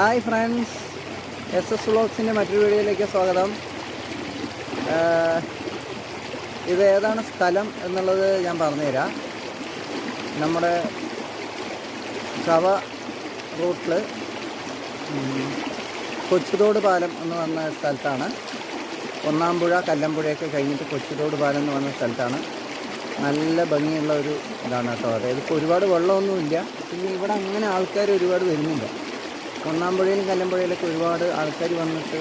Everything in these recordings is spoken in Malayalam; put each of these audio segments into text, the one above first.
Hi friends. എസ് എസ് വ്ളോഗ്സിന്റെ മറ്റൊരു വീഡിയോയിലേക്ക് സ്വാഗതം. ഇത് ഏതാണ് സ്ഥലം എന്നുള്ളത് ഞാൻ പറഞ്ഞുതരാം. നമ്മുടെ കവ റൂട്ടിൽ കൊച്ചുതോട് പാലം എന്ന് പറഞ്ഞ സ്ഥലത്താണ്. ഒന്നാംപുഴ കല്ലമ്പുഴയൊക്കെ കഴിഞ്ഞിട്ട് കൊച്ചുതോട് പാലം എന്ന് പറഞ്ഞ സ്ഥലത്താണ്. നല്ല ഭംഗിയുള്ള ഒരു ഇതാണ് കേട്ടോ. അതായത് ഇപ്പോൾ ഒരുപാട് വെള്ളമൊന്നുമില്ല. പിന്നെ ഇവിടെ അങ്ങനെ ആൾക്കാർ ഒരുപാട് വരുന്നില്ല. ഒന്നാമ്പുഴയിലും കല്ലമ്പുഴയിലൊക്കെ ഒരുപാട് ആൾക്കാർ വന്നിട്ട്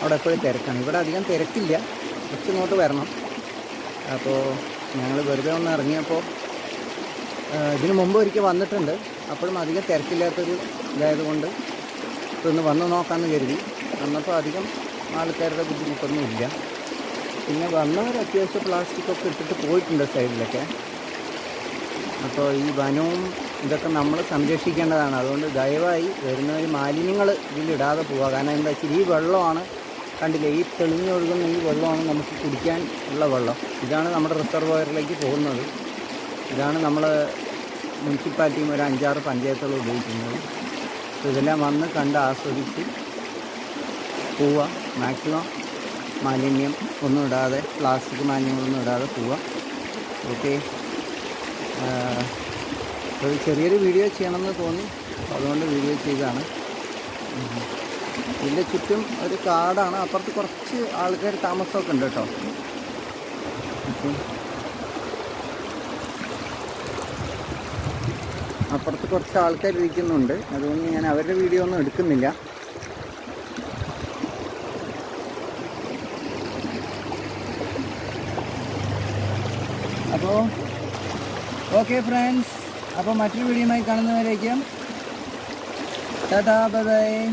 അവിടെ എപ്പോഴും തിരക്കാണ്. ഇവിടെ അധികം തിരക്കില്ല. കുറച്ച് ഇങ്ങോട്ട് വരണം. അപ്പോൾ ഞങ്ങൾ വെറുതെ ഒന്ന് ഇറങ്ങിയപ്പോൾ ഇതിന് മുമ്പ് ഒരിക്കൽ വന്നിട്ടുണ്ട്. അപ്പോഴും അധികം തിരക്കില്ലാത്തൊരു ഇതായതുകൊണ്ട് ഇതൊന്ന് വന്ന് നോക്കാമെന്ന് കരുതി. വന്നപ്പോൾ അധികം ആൾക്കാരുടെ ബുദ്ധിമുട്ടൊന്നും ഇല്ല. പിന്നെ വന്നവർ അത്യാവശ്യം പ്ലാസ്റ്റിക്കൊക്കെ ഇട്ടിട്ട് പോയിട്ടുണ്ട് സൈഡിലൊക്കെ. അപ്പോൾ ഈ വനവും ഇതൊക്കെ നമ്മൾ സംരക്ഷിക്കേണ്ടതാണ്. അതുകൊണ്ട് ദയവായി വരുന്ന വരുന്നവർ മാലിന്യങ്ങൾ ഇതിലിടാതെ പോവുക. കാരണം എന്താ വെച്ചാൽ ഈ വെള്ളമാണ് കണ്ടില്ലേ ഈ തെളിഞ്ഞൊഴുകുന്ന ഈ വെള്ളമാണ് നമുക്ക് കുടിക്കാൻ ഉള്ള വെള്ളം. ഇതാണ് നമ്മുടെ റിസർവോയറിലേക്ക് പോകുന്നത്. ഇതാണ് നമ്മൾ മുനിസിപ്പാലിറ്റിയും ഒരു അഞ്ചാറ് പഞ്ചായത്തുകൾ ഉപയോഗിക്കുന്നത്. ഇതെല്ലാം വന്ന് കണ്ട് ആസ്വദിച്ച് പോവുക. മാക്സിമം മാലിന്യം ഒന്നും ഇടാതെ പ്ലാസ്റ്റിക് മാലിന്യങ്ങളൊന്നും ഇടാതെ പോവുക. ഓക്കെ. ഒരു ചെറിയൊരു വീഡിയോ ചെയ്യണമെന്ന് തോന്നി. അതുകൊണ്ട് വീഡിയോ ചെയ്തതാണ്. ഉം. ഇതിന്റെ ചുറ്റും ഒരു കാടാണ്. അപ്പുറത്ത് കുറച്ച് ആൾക്കാർ താമസമൊക്കെ ഉണ്ട് കേട്ടോ. അപ്പുറത്ത് കുറച്ച് ആൾക്കാർ ഇരിക്കുന്നുണ്ട്. അതുകൊണ്ട് ഞാൻ അവരുടെ വീഡിയോ ഒന്നും എടുക്കുന്നില്ല. അപ്പോൾ ഓക്കെ ഫ്രണ്ട്സ് അപ്പോൾ മറ്റൊരു വീഡിയോയുമായി കാണുന്നവരേക്കും ടാറ്റാ ബൈ.